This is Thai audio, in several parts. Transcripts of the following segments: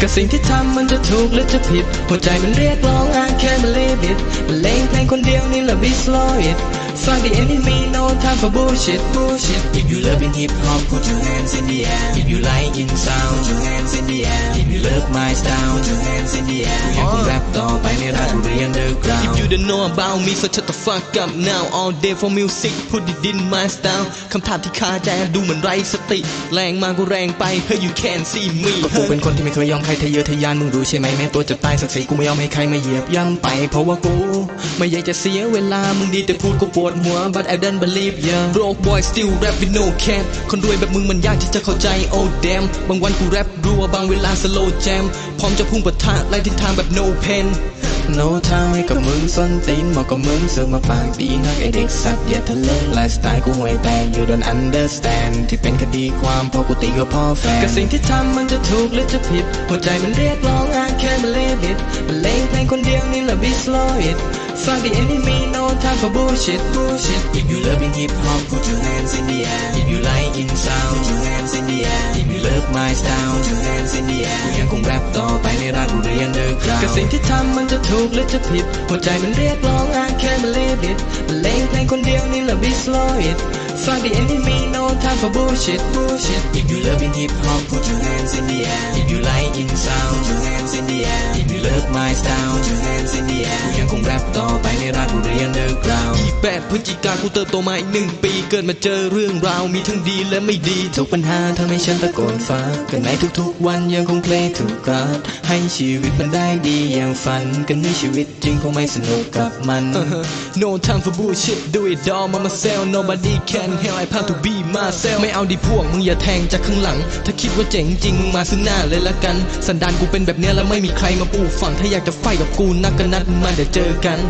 กับสิ่งที่ทำมันจะถูกหรือจะผิด หัวใจมันเรียกร้องอ่านแค่มันเลบิดมันเลงเพลงคนเดียวนี่แหละ be slow it Fuck the enemy no time for bullshit bullshit If you love in hip hop, put your hands in the air. If you like in sound, put your hands in the air. If you love my style, put your hands in the air. กูยังคงแรปต่อไป know about me so shut the fuck up now All day for music put it in my style คำถามที่คาใจดูเหมือนไรสติ แรงมาก็แรงไป Hey you can't see me ก็กูเป็นคนที่ไม่เคยยอมใครทะเยอทะยานมึงรู้ใช่ไหมแม้ตัวจะตายสักสีกูไม่ยอมให้ใครมาเหยียบย่ำไป เพราะว่ากู ไม่อยากจะเสียเวลา มึงดีแต่พูดกูปวดหัว but I don't believe ya broke boy still rap with no cap คนรวยแบบมึงมันยากที่จะเข้าใจ oh damn บางวันกูแรปรัวบางเวลา slow jam พร้อมจะพุ่งปะทะไล่ทิศทางแบบ no pen No ทางให้กับมึงส้นตีนเหมาะกับมึงเสือมาปากดีนักไอเด็กสัตว์อย่าทะเลไลฟ์สไตล์กูห่วยแตก you don't understand ที่เป็นคดีความพอกูตีกับพ่อแฟนกับสิ่งที่ทำมันจะถูกหรือจะผิดหัวใจมันเรียกร้องอ่าน แค่มันเลบิดมันเพลงคนเดียวนี่แหละ be slow it Fuck the enemy no time for bullshit bullshit If you loving hip hop, put your hands in the air. If you liking sound, put your hands in the air. If you love my style, put your hands in the air. กูยังคงแรปต่อไปในราชบุรี underground กับสิ่งที่ทำมันจะถูกหรือจะผิด หัวใจมันเรียกร้องอ่านแค่มันเลบิดมันเลงเพลงคนเดียวนี่แหละ be slow it Fuck the enemy no time for bullshit bullshit If you love in hip hop, put your hands in the air. If you like in sound, put your hands in the air. If you love my Sound กูยังคงแรปต่อไปในราชบุรี underground อีแปดพฤศจิกากูเติบโตมาอีกหนึ่งปีเกิดมาเจอเรื่องราวมีทั้งดีและไม่ดีทุกปัญหาทำให้ฉันตะโกนฟ้ากันในทุกๆวันยังคงเพลงถูกกราดให้ชีวิตมันได้ดีอย่างฝันกันในชีวิตจริงคงไม่สนุกกับมัน No time for bullshit do it all มามาเซล nobody can help I plan to be myself ไม่เอาดิพวกมึงอย่าแทงจากข้างหลัง ถ้าคิดว่าเจ๋งจริงมึงมาซึ่งหน้าเลยละกัน สันดานกูเป็นแบบเนี้ยแล้วไม่มีใครมาปูฝังถ้าอยากจะไฟกับกูนักกันนัดมาเดี๋ยวเจอกัน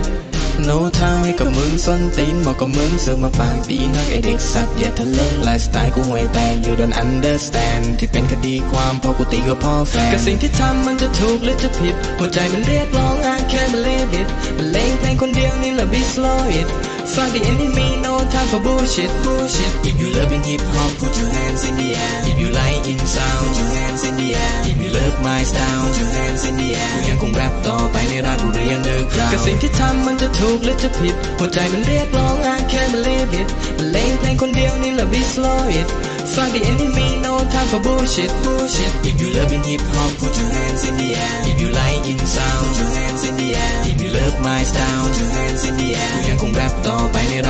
No ทางให้กับมึงส้นตีนเหมาะกับมึงซื้อมาปากดีนักไอเด็กสัตว์อย่าทะเลไลฟ์สไตล์กูห่วยแตก you don't understand ที่เป็นคดีความพราะกูตีกับพ่อแฟนกับสิ่งที่ทำมันจะถูกหรือจะผิด หัวใจมันเรียกร้องอ่าแค่มันเลบิดมันเลงเพลงคนเดียวนี่แหละ be slow it Fuck the enemy no time for bullshit bullshit If you love in hip hop, put your hands in the air. If you like in sound, put your hands in the air. If you love my style, put your hands in the air. กูยังคงแรปต่อไปในราชบุรี underground กับสิ่งที่ทำมันจะถูกหรือจะผิด หัวใจมันเรียกร้องอ่านแค่มันเลบิดมันเลงเพลงคนเดียวนี่แหละ be slow it Fuck the enemy no time for bullshit bullshit If you love in hip hop, put your hands in the air. If you like in sound, put your hands in the air. If you love my style, put your hands in the air. กูยังคงแรปต่อไปในรา